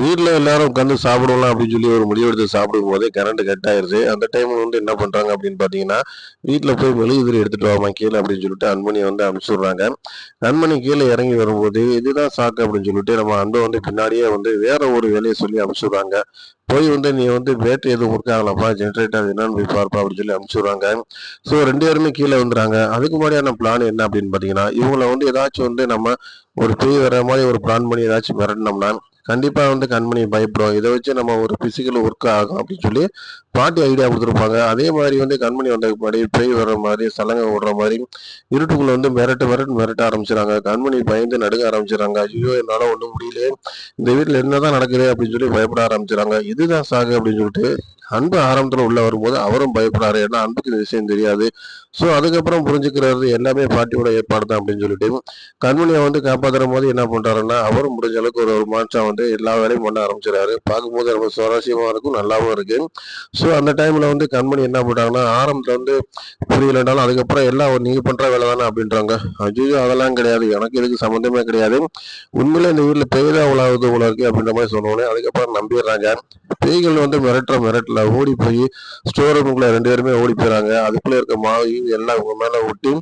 வீட்டில் எல்லாரும் உட்காந்து சாப்பிடலாம் அப்படின்னு சொல்லி ஒரு முடிவெடுத்து சாப்பிடும் போதே கரண்ட் கட் ஆயிருச்சு. அந்த டைம் வந்து என்ன பண்ணுறாங்க அப்படின்னு பார்த்தீங்கன்னா வீட்டில் போய் மெழுகுதிரி எடுத்துகிட்டு வாமா கீழே அப்படின்னு சொல்லிட்டு அன்பணியை வந்து அனுப்பிச்சுடுறாங்க. அன்பணி கீழே இறங்கி வரும்போது இதுதான் சாக்கு அப்படின்னு சொல்லிட்டு நம்ம அன்பை வந்து பின்னாடியே வந்து வேற ஒரு வேலையை சொல்லி அனுப்பிச்சுடுறாங்க. போய் வந்து நீ வந்து பேட்டரி எதுவும் ஒர்க் ஆகலப்பா ஜென்ரேட்டர் என்னன்னு போய் பார்ப்பா அப்படின்னு சொல்லி அனுப்பிச்சுடுறாங்க. ஸோ ரெண்டு பேருமே கீழே வந்துடுறாங்க. அதுக்கு முன்னாடியான பிளான் என்ன அப்படின்னு பார்த்தீங்கன்னா இவங்களை வந்து ஏதாச்சும் வந்து நம்ம ஒரு பெய் வர மாதிரி ஒரு பிளான் பண்ணி ஏதாச்சும் மிரட்டினோம்னா கண்டிப்பாக வந்து கண்மணி பயப்படும் இதை வச்சு நம்ம ஒரு பிசிக்கல் ஒர்க் ஆகும் அப்படின்னு சொல்லி பாட்டி ஐடியா கொடுத்துருப்பாங்க. அதே மாதிரி வந்து கண்மணி வந்த மாதிரி பேய் வர்ற மாதிரி சலங்கை விடுற மாதிரி இருட்டுக்குள்ள வந்து மிரட்டு மிரட்டு மிரட்ட ஆரம்பிச்சிடறாங்க. கண்மணி பயந்து நடுங்க ஆரம்பிச்சிடறாங்க. ஐயோ என்னால் ஒன்றும் முடியல இந்த வீட்டில் என்ன தான் நடக்குது அப்படின்னு சொல்லி பயப்பட ஆரம்பிச்சிடறாங்க. இதுதான் சாகு அப்படின்னு சொல்லிட்டு அன்பு ஆரம்பத்தில் உள்ள வரும்போது அவரும் பயப்படுறாரு. ஏன்னா அன்புக்கு இந்த விஷயம் தெரியாது. ஸோ அதுக்கப்புறம் புரிஞ்சுக்கிறது எல்லாமே பாட்டியோட ஏற்பாடு தான் அப்படின்னு சொல்லிட்டு கண்மணியை வந்து காப்பாற்றுற போது என்ன பண்ணுறாருன்னா அவரும் முடிஞ்ச அளவுக்கு ஒரு ஒரு மாற்றம் வந்து எல்லா வேலையும் பண்ண ஆரம்பிச்சிடாரு பார்க்கும்போது ரொம்ப சுவாரஸ்யமா இருக்கும் நல்லாவும் இருக்கு. ஸோ அந்த டைம்ல வந்து கண்மணி என்ன பண்றாங்கன்னா ஆரம்பத்தில் வந்து புரியலனாலும் அதுக்கப்புறம் எல்லாம் நீங்க பண்ற வேலை தானே அப்படின்றாங்க. ஐயோ அதெல்லாம் கிடையாது. எனக்கு இதுக்கு சம்மந்தமே கிடையாது. உண்மையிலே இந்த வீட்டுல பேய்தான் உலாவது உலக இருக்கு அப்படின்ற மாதிரி சொன்னோடனே அதுக்கப்புறம் நம்பிடுறாங்க. பேய்கள் வந்து மிரட்டுற மிரட்டல ஓடி போய் ஸ்டோர் ரூமுக்குள்ள ரெண்டு பேருமே ஓடி போயிறாங்க. அதுக்குள்ள இருக்க மாவையும் எல்லாம் இவங்க மேல ஒட்டி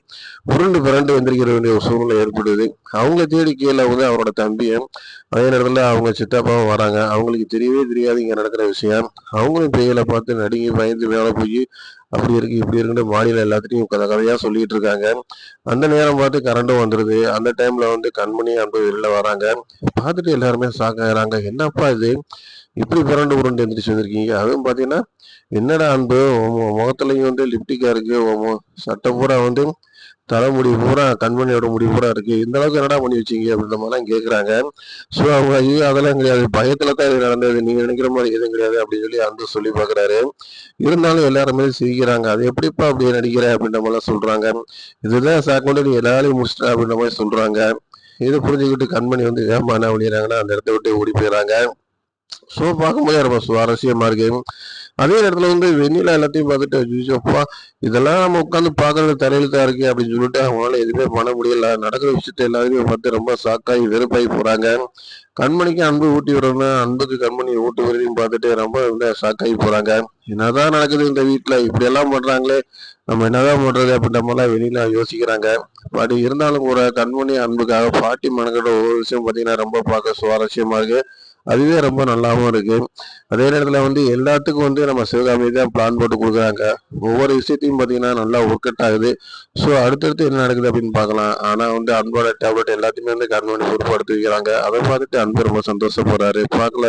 உருண்டு பிறண்டு வந்திருக்கிற வேண்டிய ஒரு சூழ்நிலை ஏற்படுது. அவங்க தேடி கீழே வந்து அவரோட தம்பியும் அதே நேரத்துல அவங்க சித்தப்பாவும் வராங்க. அவங்களுக்கு தெரியவே தெரியாது இங்கே நடக்கிற விஷயம். அவங்களும் பேய்களை பார்த்து நடுங்கி பயந்து மேலே போய் அப்படி இருக்கு இப்படி இருக்குன்னு மாடியில் எல்லாத்தையும் கதை கதையாக சொல்லிட்டு இருக்காங்க. அந்த நேரம் பார்த்து கரண்டும் வந்துடுது அந்த டைமில் வந்து கண்மணி அன்பு வெளியில் வராங்க. பார்த்துட்டு எல்லாருமே ஷாக் ஆகிறாங்க என்னப்பா இது? இப்படி புரண்டு உருண்டு எந்திரிச்சு வந்திருக்கீங்க. அதுவும் பார்த்தீங்கன்னா என்னடா அன்பு உன் வந்து லிப்டிக்காக இருக்குது சட்டை பூரா வந்து தலைமுடி பூரா கண்மணியோட முடி பூரா இருக்கு. இந்த அளவுக்கு என்னடா பண்ணி வச்சீங்க? அப்படின்ற மாதிரிலாம் கேட்குறாங்க ஸோ அவங்க ஐயோ அதெல்லாம் கிடையாது. பயத்தில் தான் இது நடந்தது. நீங்கள் நினைக்கிற மாதிரி எதுவும் கிடையாது அப்படின்னு சொல்லி அன்பு சொல்லி பார்க்குறாரு இருந்தாலும் எல்லாருமே சிரிக்கிறாங்க. அது எப்படிப்பா அப்படி நடிக்கிற? அப்படின்ற மாதிரிலாம் சொல்கிறாங்க இதுதான் சாக்கொண்டு நீ எல்லாரையும் முடிச்சிட்ட? அப்படின்ற மாதிரி சொல்கிறாங்க இதை புரிஞ்சுக்கிட்டு கண்மணி வந்து ஏமா அப்படிங்கிறாங்கன்னா அந்த இடத்த விட்டு ஓடி போயிடுறாங்க. ஸோ பார்க்கும்போது ரொம்ப சுவாரஸ்யமா இருக்கு அதே நேரத்துல வந்து வெண்ணிலா எல்லாத்தையும் பார்த்துட்டு ஜூஜப்பா இதெல்லாம் நம்ம உட்காந்து பார்க்கறது தலையெழுத்தா இருக்கு அப்படின்னு சொல்லிட்டு அவங்களால எதுவுமே பண்ண முடியல. நடக்கிற விஷயத்த எல்லாருமே பார்த்து ரொம்ப சாக்காகி வெறுப்பாகி போறாங்க. கண்மணிக்கு அன்பு ஊட்டி விடணும் அன்புக்கு கண்மணி ஊட்டு விடுறதையும் பார்த்துட்டு ரொம்ப வந்து சாக்காகி போறாங்க. என்னதான் நடக்குது இந்த வீட்டில் இப்படி எல்லாம் பண்றாங்களே நம்ம என்னதான் பண்றது அப்படின்ற மாதிரிலாம் வெளியில யோசிக்கிறாங்க. பட் இருந்தாலும் கூட கண்மணி அன்புக்காக பாட்டி மனக்கட ஒரு விஷயம் பார்த்தீங்கன்னா ரொம்ப பார்க்க சுவாரஸ்யமா இருக்கு. அதுவே ரொம்ப நல்லாவும் இருக்கு. அதே நேரத்தில் வந்து எல்லாத்துக்கும் வந்து நம்ம சிவகாமி தான் பிளான் போட்டு கொடுக்குறாங்க. ஒவ்வொரு விஷயத்தையும் பார்த்தீங்கன்னா நல்லா ஒர்க் அவுட் ஆகுது. ஸோ அடுத்தடுத்து என்ன நடக்குது அப்படின்னு பார்க்கலாம். ஆனால் வந்து அன்போட டேப்லெட் எல்லாத்தையுமே வந்து கண்மணி பொறுப்படுத்தி வைக்கிறாங்க. அதை பார்த்துட்டு அன்பு ரொம்ப சந்தோஷப்படுறாரு. பார்க்கல